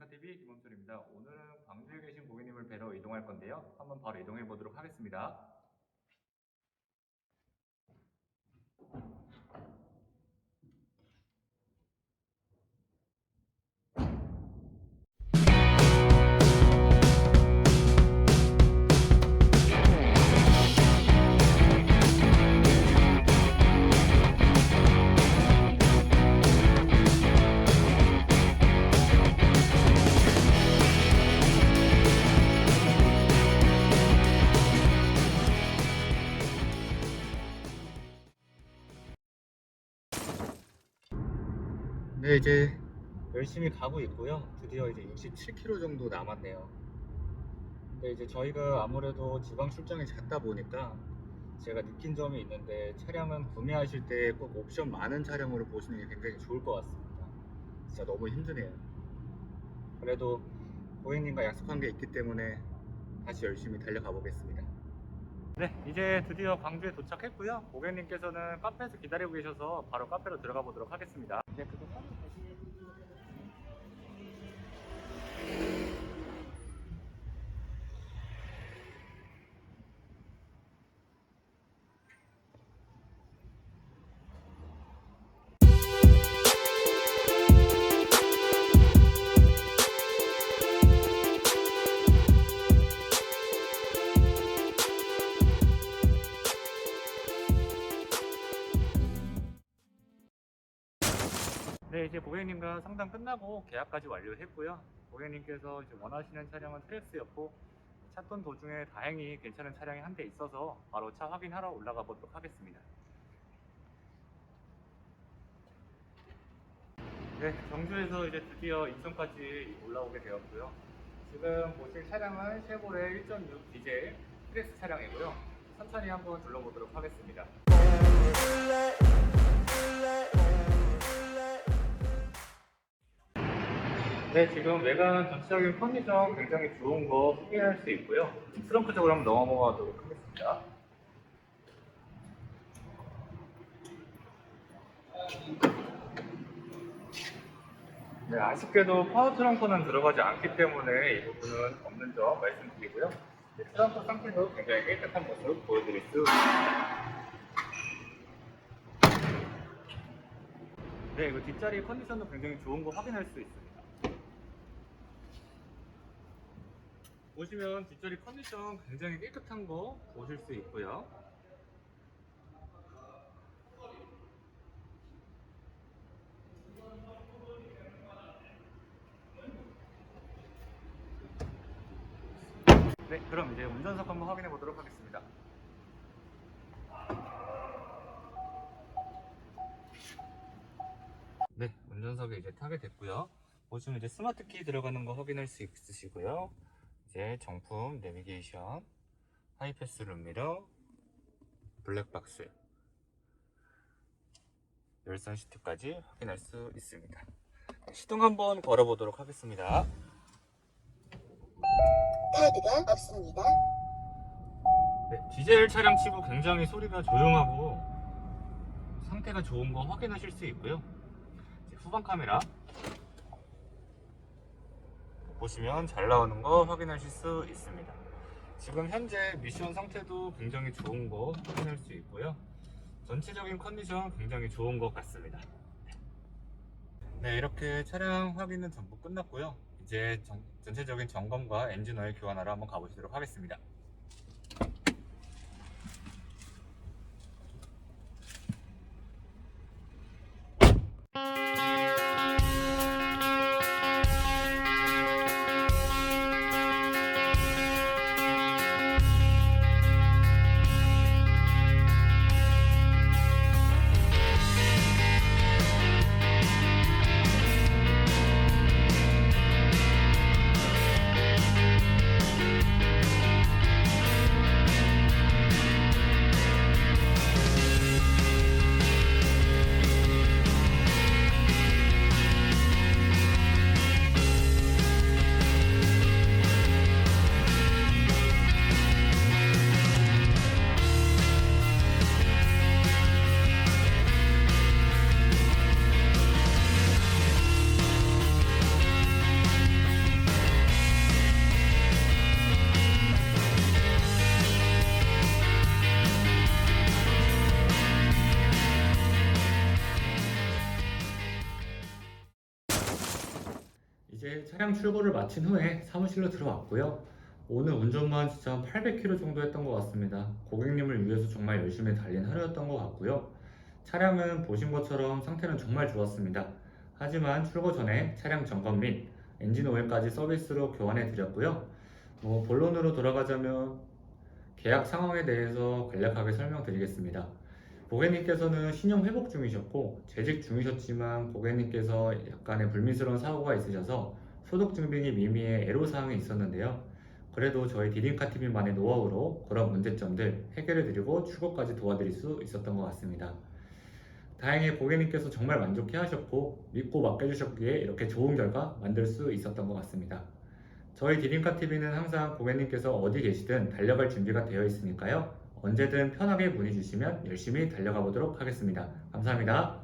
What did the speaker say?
셀카TV 김원철입니다. 오늘은 광주에 계신 고객님을 뵈러 이동할 건데요. 한번 바로 이동해 보도록 하겠습니다. 네, 이제 열심히 가고 있고요. 드디어 이제 67km 정도 남았네요. 근데 이제 저희가 아무래도 지방 출장이 잦다 보니까 제가 느낀 점이 있는데 차량은 구매하실 때 꼭 옵션 많은 차량으로 보시는 게 굉장히 좋을 것 같습니다. 진짜 너무 힘드네요. 그래도 고객님과 약속한 게 있기 때문에 다시 열심히 달려가 보겠습니다. 네, 이제 드디어 광주에 도착했고요. 고객님께서는 카페에서 기다리고 계셔서 바로 카페로 들어가 보도록 하겠습니다. 이제 그거 네, 이제 고객님과 상담 끝나고 계약까지 완료했고요. 고객님께서 이제 원하시는 차량은 트랙스였고 찾던 도중에 다행히 괜찮은 차량이 한 대 있어서 바로 차 확인하러 올라가 보도록 하겠습니다. 네, 경주에서 이제 드디어 인천까지 올라오게 되었고요. 지금 보실 차량은 쉐보레 1.6 디젤 트랙스 차량이고요. 천천히 한번 둘러보도록 하겠습니다. 네, 지금 외관 전체적인 컨디션 굉장히 좋은 거 확인할 수 있고요. 트렁크 쪽으로 한번 넘어가도록 하겠습니다. 네, 아쉽게도 파워 트렁크는 들어가지 않기 때문에 이 부분은 없는 점 말씀드리고요. 네, 트렁크 상태도 굉장히 깨끗한 모습 보여드릴 수 있습니다. 네, 이거 뒷자리 컨디션도 굉장히 좋은 거 확인할 수 있습니다. 보시면 뒷자리 컨디션 굉장히 깨끗한 거 보실 수 있고요. 네, 그럼 이제 운전석 한번 확인해 보도록 하겠습니다. 네, 운전석에 이제 타게 됐고요. 보시면 이제 스마트 키 들어가는 거 확인할 수 있으시고요. 이제 정품 내비게이션, 하이패스 룸미러, 블랙박스, 열선 시트까지 확인할 수 있습니다. 시동 한번 걸어보도록 하겠습니다. 카드가 없습니다. 네, 디젤 차량 치고 굉장히 소리가 조용하고 상태가 좋은 거 확인하실 수 있고요. 후방 카메라 보시면 잘 나오는 거 확인하실 수 있습니다. 지금 현재 미션 상태도 굉장히 좋은 거 확인할 수 있고요. 전체적인 컨디션 굉장히 좋은 것 같습니다. 네, 이렇게 차량 확인은 전부 끝났고요. 이제 정- 전체적인 점검과 엔진 오일 교환하러 한번 가보시도록 하겠습니다. 차량 출고를 마친 후에 사무실로 들어왔고요. 오늘 운전만 진짜 한 800km 정도 했던 것 같습니다. 고객님을 위해서 정말 열심히 달린 하루였던 것 같고요. 차량은 보신 것처럼 상태는 정말 좋았습니다. 하지만 출고 전에 차량 점검 및 엔진 오일까지 서비스로 교환해 드렸고요. 뭐 본론으로 돌아가자면 계약 상황에 대해서 간략하게 설명드리겠습니다. 고객님께서는 신용 회복 중이셨고 재직 중이셨지만 고객님께서 약간의 불미스러운 사고가 있으셔서 소득 증빙이 미미의 애로사항이 있었는데요. 그래도 저희 디딩카 TV만의 노하우로 그런 문제점들 해결해 드리고 출고까지 도와드릴 수 있었던 것 같습니다. 다행히 고객님께서 정말 만족해 하셨고 믿고 맡겨주셨기에 이렇게 좋은 결과 만들 수 있었던 것 같습니다. 저희 디딩카 TV는 항상 고객님께서 어디 계시든 달려갈 준비가 되어 있으니까요. 언제든 편하게 문의 주시면 열심히 달려가 보도록 하겠습니다. 감사합니다.